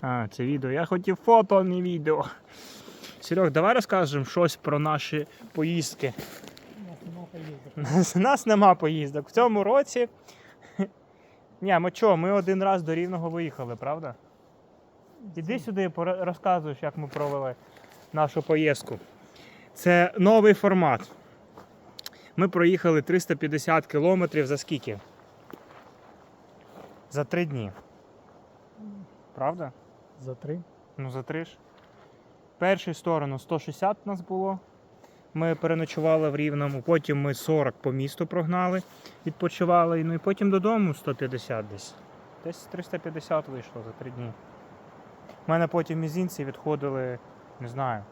А, це відео. Я хотів фото, а не відео. Серег, давай розкажемо щось про наші поїздки. У нас нас нема поїздок. В цьому році. Ні, ми чого, ми один раз до Рівного виїхали, правда? Іди сюди, розказуєш, як ми провели нашу поїздку. Це новий формат. Ми проїхали 350 кілометрів за скільки? За три дні. Правда? За три. Ну, за три ж. Першу сторону 160 у нас було. Ми переночували в Рівному, потім ми 40 по місту прогнали, відпочивали, ну і потім додому 150 десь. Десь 350 вийшло за три дні. У мене потім мізинці відходили, не знаю,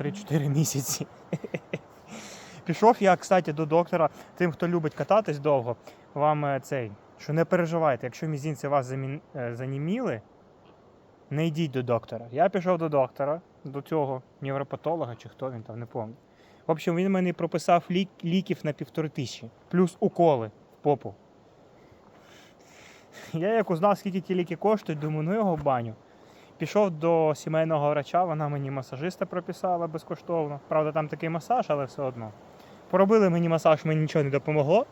3-4 місяці. Пішов я, кстати, до доктора. Тим, хто любить кататись довго, вам е, цей, що не переживайте, якщо мізинці вас е, заніміли, не йдіть до доктора. Я пішов до доктора, до цього невропатолога чи хто він там, не пам'ятаю. В общем, він мені прописав лік, ліків на півтори тисячі, плюс уколи в попу. Я як узнав, скільки ті ліки коштують, думаю, ну його в баню. Пішов до сімейного врача, вона мені масажиста прописала безкоштовно. Правда, там такий масаж, але все одно. Поробили мені масаж, мені нічого не допомогло.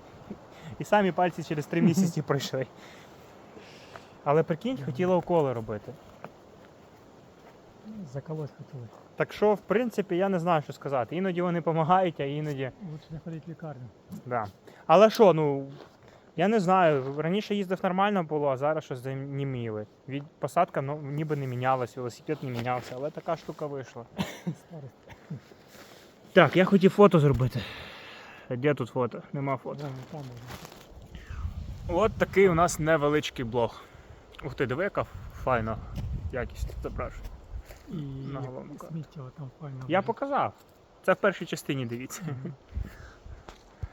І самі пальці через три місяці пройшли. Але прикинь, хотіла уколи робити. Заколоть хотіли. Так що, в принципі, я не знаю, що сказати. Іноді вони допомагають, а іноді. Лучше не ходити в лікарню. Да. Але що, ну, я не знаю. Раніше їздив нормально було, а зараз щось заніміли. Від посадка ну, ніби не мінялась, велосипед не мінявся, але така штука вийшла. Старость. Так, я хотів фото зробити. Де тут фото? Нема фото. Там. От такий у нас невеличкий блог. Ух ти, диви, яка файна якість зображення. І На головку. сміття там файно. Я показав. Це в першій частині дивіться.